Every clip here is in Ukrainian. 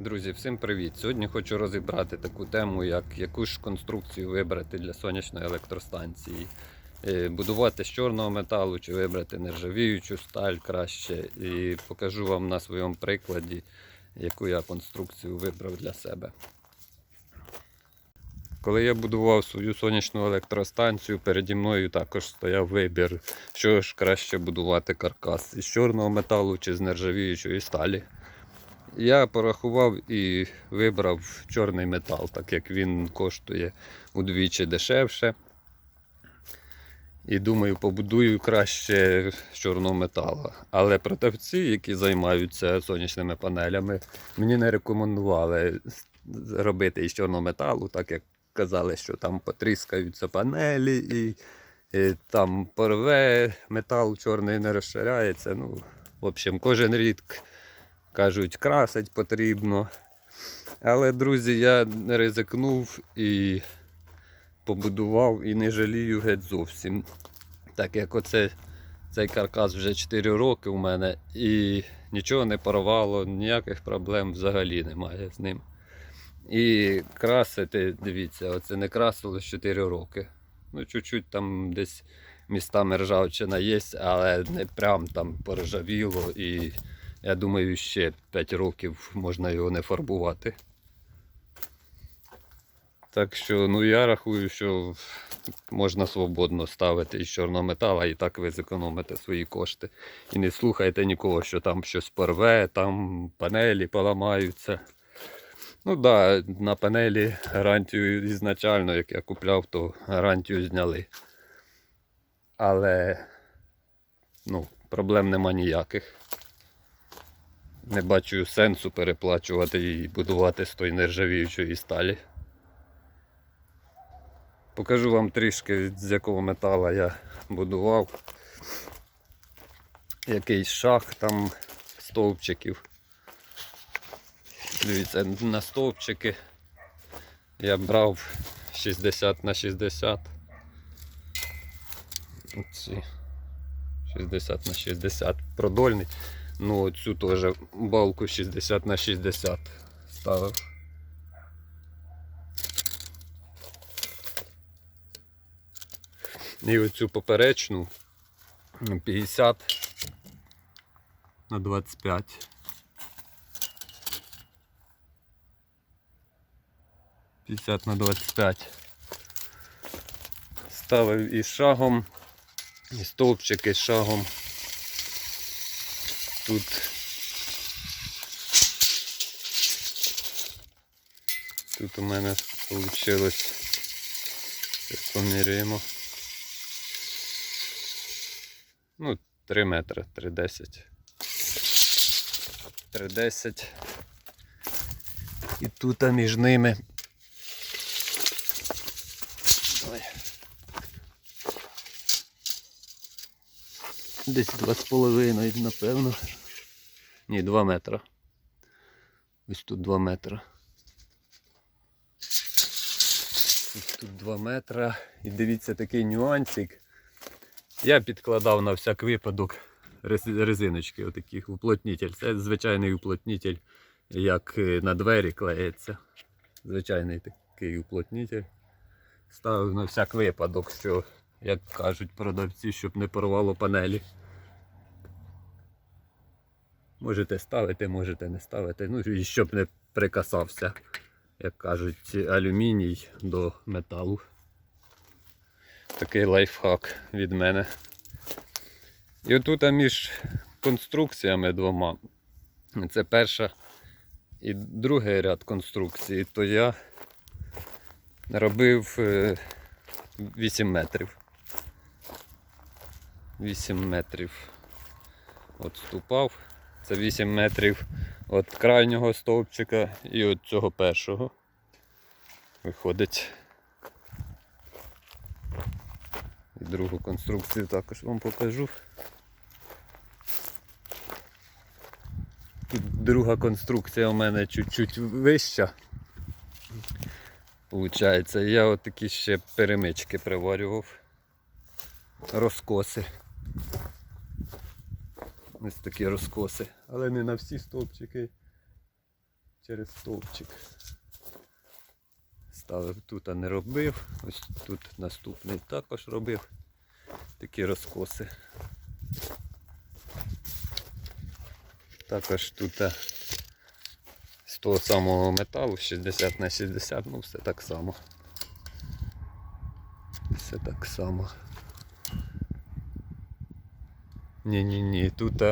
Друзі, всім привіт! Сьогодні хочу розібрати таку тему, як яку ж конструкцію вибрати для сонячної електростанції. Е, Будувати з чорного металу чи вибрати нержавіючу сталь краще. І покажу вам на своєму прикладі, яку я конструкцію вибрав для себе. Коли я будував свою сонячну електростанцію, переді мною також стояв вибір, що ж краще будувати каркас із чорного металу чи з нержавіючої сталі. Я порахував і вибрав чорний метал, так як він коштує удвічі дешевше. І думаю, побудую краще з чорного металу. Але продавці, які займаються сонячними панелями, мені не рекомендували робити із чорного металу, так як казали, що там потріскаються панелі і, і там порве, метал чорний не розширяється. Ну, в общем, кожен рік кажуть, красить потрібно. Але, друзі, я ризикнув і побудував і не жалію геть зовсім. Так як оце, цей каркас вже 4 роки у мене і нічого не порвало, ніяких проблем взагалі немає з ним. І красити, дивіться, оце не красилось 4 роки. Ну, чуть-чуть там десь містами ржавчина є, але не прям там поржавіло і я думаю, ще 5 років можна його не фарбувати. Так що, ну я рахую, що можна свободно ставити із чорного метала і так ви зекономите свої кошти. І не слухайте нікого, що там щось порве, там панелі поламаються. Ну так, да, на панелі гарантію ізначально, як я купляв, то гарантію зняли. Але ну, проблем нема ніяких. Не бачу сенсу переплачувати і будувати з тої нержавіючої сталі. Покажу вам трішки, з якого металу я будував. Якийсь шах там стовпчиків. Дивіться, на стовпчики я брав 60 на 60. Оці 60 на 60 продольний. Ну, цю теж балку 60 на 60 ставив. І оцю поперечну 50 на 25. 50 на 25. Ставив і шагом, і стовпчики з шагом. Тут Тут у мене вийшло. Поміряємо. Ну, 3 метри, 3,10. 3,10. І тут між ними. Ой. Десь 2,5, напевно. Ні, 2 метри. Ось тут 2 метри. Ось тут 2 метри. І дивіться такий нюансик. Я підкладав на всяк випадок резиночки, отакі, уплотнитель. Це звичайний уплотнитель, як е, на двері клеїться. Звичайний такий уплотнитель. Ставив на всяк випадок, що, як кажуть продавці, щоб не порвало панелі. Можете ставити, можете не ставити. Ну і щоб не прикасався, як кажуть, алюміній до металу. Такий лайфхак від мене. І отут між конструкціями двома. Це перша і другий ряд конструкції, то я робив е, 8 метрів. 8 метрів отступав. Це 8 метрів від крайнього стовпчика і від цього першого. Виходить. І другу конструкцію також вам покажу. Тут друга конструкція у мене чуть-чуть вища. Получається, я от такі ще перемички приварював. Розкоси. Ось такі розкоси. Але не на всі стовпчики. через стовпчик. Ставив тут, а не робив. Ось тут наступний також робив. Такі розкоси. Також тут з того самого металу 60 на 60, ну все так само. Все так само. Ні-ні-ні, тут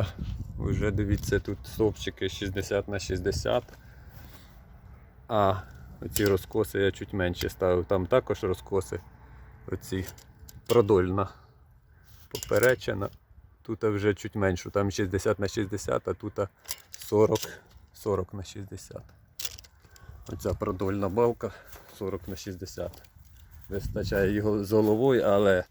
вже дивіться, тут стовпчики 60 на 60. А оці розкоси я чуть менше ставив. Там також розкоси. Оці продольна поперечина. Тут вже чуть менше, там 60 на 60, а тут 40, 40 на 60. Оця продольна балка 40 на 60. Вистачає його з головою, але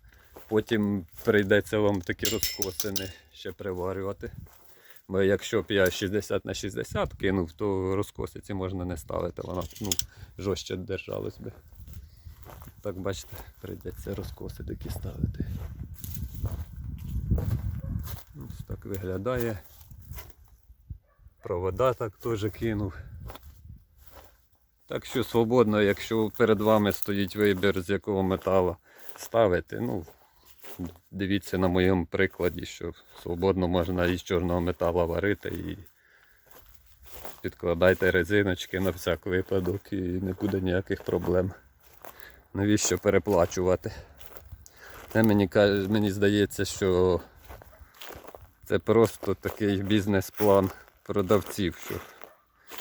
потім прийдеться вам такі розкосини ще приварювати. Бо якщо б я 60 на 60 кинув, то розкосиці можна не ставити, вона ну, жорстче держалась би. Так бачите, прийдеться розкоси такі ставити. Ось так виглядає. Провода так теж кинув. Так що свободно, якщо перед вами стоїть вибір, з якого металу ставити, ну, дивіться на моєму прикладі, що свободно можна із чорного металу варити і підкладайте резиночки на всяк випадок і не буде ніяких проблем. Навіщо переплачувати? Це мені, мені здається, що це просто такий бізнес-план продавців, що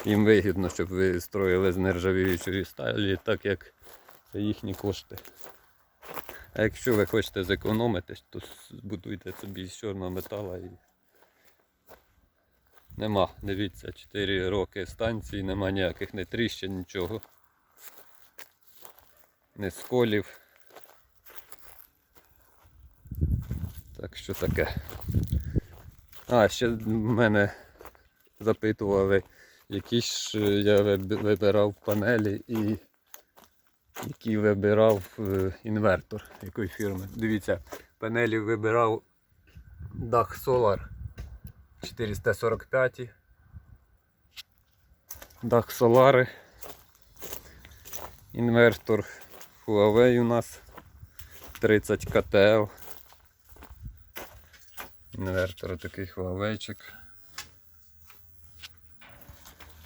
їм вигідно, щоб ви строїли з нержавіючої сталі, так як їхні кошти. А якщо ви хочете зекономити, то збудуйте собі з чорного металу і нема, дивіться, 4 роки станції, нема ніяких не тріщин, нічого. Не сколів. Так що таке. А, ще мене запитували, які ж я вибирав панелі і який вибирав е, інвертор якої фірми. Дивіться, панелі вибирав Dach Solar 445. Dach Solar. Інвертор Huawei у нас 30 КТЛ. Інвертор такий Huawei.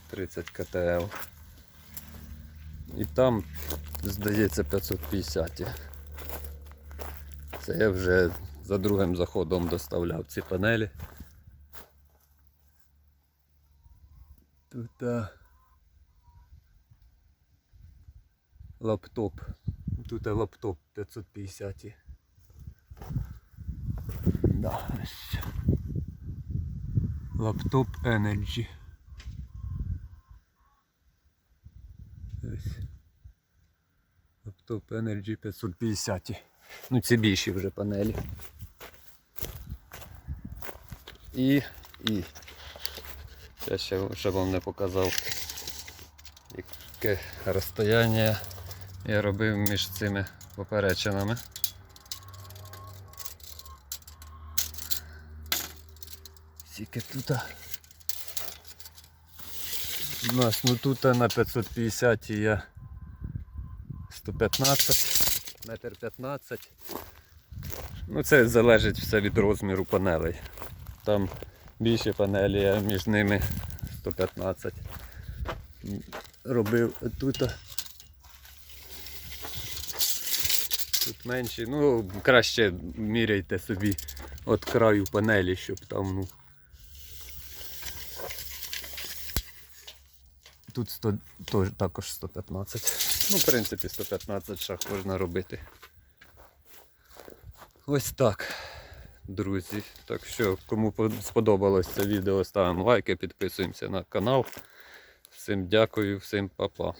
30 КТЛ. І там, здається, 550. Це я вже за другим заходом доставляв ці панелі. Тут а, лаптоп. Тут а, лаптоп 550. Да. Лаптоп Energy. Ось. Лаптоп Energy 550. Ну ці більші вже панелі. І. і. Я ще, ще вам не показав, яке розстояння я робив між цими поперечинами. Скільки тут? У нас ну тут на 550 я 115, метр 15. Ну це залежить все від розміру панелей. Там більше панелі, а між ними 115. Робив тут. Тут менші. Ну, краще міряйте собі від краю панелі, щоб там ну. Тут 100, також 115. Ну, в принципі, 115 шаг можна робити. Ось так, друзі. Так що, кому по- сподобалось це відео, ставимо лайки, підписуємося на канал. Всім дякую, всім па-па.